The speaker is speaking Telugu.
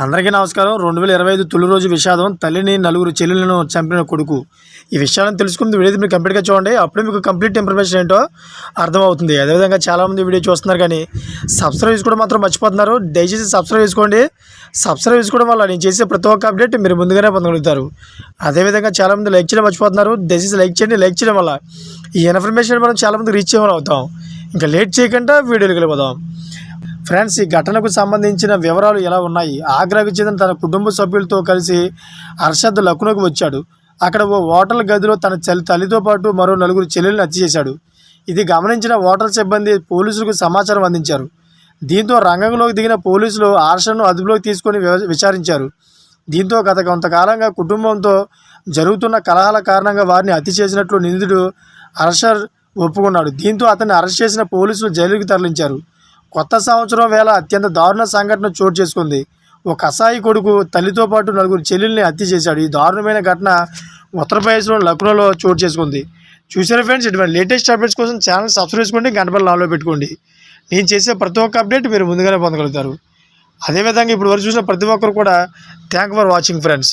అందరికీ నమస్కారం. రెండు వేల ఇరవై ఐదు తొలి రోజు విషాదం. తల్లిని నలుగురు చెల్లెలను చంపిన కొడుకు. ఈ విషయాలను తెలుసుకుంది వీడియో మీరు కంప్లీట్గా చూడండి. అప్పుడే మీకు కంప్లీట్ ఇన్ఫర్మేషన్ ఏంటో అర్థమవుతుంది. అదేవిధంగా చాలామంది వీడియో చూస్తున్నారు కానీ సబ్స్క్రైబ్ చేసుకోవడం మాత్రం మర్చిపోతున్నారు. దయచేసి సబ్స్క్రైబ్ చేసుకోండి. సబ్స్క్రైబ్ చేసుకోవడం వల్ల నేను చేసే ప్రతి ఒక్క అప్డేట్ మీరు ముందుగానే పొందగలుగుతారు. అదేవిధంగా చాలామంది లైక్ చేయడం మర్చిపోతున్నారు. దయచేసి లైక్ చేయండి. లైక్ చేయడం వల్ల ఈ ఇన్ఫర్మేషన్ మనం చాలామంది రీచ్ చేయమని అవుతాం. ఇంకా లేట్ చేయకుండా వీడియోకి వెళ్ళిపోదాం. ఫ్రెండ్స్ ఈ ఘటనకు సంబంధించిన వివరాలు ఎలా ఉన్నాయి? ఆగ్రాకు చెందిన తన కుటుంబ సభ్యులతో కలిసి అర్షద్ లక్నోకి వచ్చాడు. అక్కడ ఓ హోటల్ గదిలో తన తల్లితో పాటు మరో నలుగురు చెల్లెల్ని హత్య చేశాడు. ఇది గమనించిన హోటల్ సిబ్బంది పోలీసులకు సమాచారం అందించారు. దీంతో రంగంలోకి దిగిన పోలీసులు ఆర్షను అదుపులోకి తీసుకొని విచారించారు. దీంతో గత కొంతకాలంగా కుటుంబంతో జరుగుతున్న కలహాల కారణంగా వారిని హత్య చేసినట్లు నిందితుడు అర్షర్ ఒప్పుకున్నాడు. దీంతో అతన్ని అరెస్ట్ చేసిన పోలీసులు జైలుకి తరలించారు. కొత్త సంవత్సరం వేళ అత్యంత దారుణ సంఘటన చోటు చేసుకుంది. ఒక కసాయి కొడుకు తల్లితో పాటు నలుగురు చెల్లెల్ని హత్య చేశాడు. ఈ దారుణమైన ఘటన ఉత్తరప్రదేశ్లో లక్నోలో చోటు చేసుకుంది. చూసారా ఫ్రెండ్స్? ఇటువంటి లేటెస్ట్ అప్డేట్స్ కోసం ఛానల్ సబ్స్క్రైబ్ చేసుకోండి గంటపల్లి నాలో పెట్టుకోండి. నేను చేసే ప్రతి ఒక్క అప్డేట్ మీరు ముందుగానే పొందగలుగుతారు. అదేవిధంగా ఇప్పుడు వరకు చూసిన ప్రతి ఒక్కరు కూడా థ్యాంక్ ఫర్ వాచింగ్ ఫ్రెండ్స్.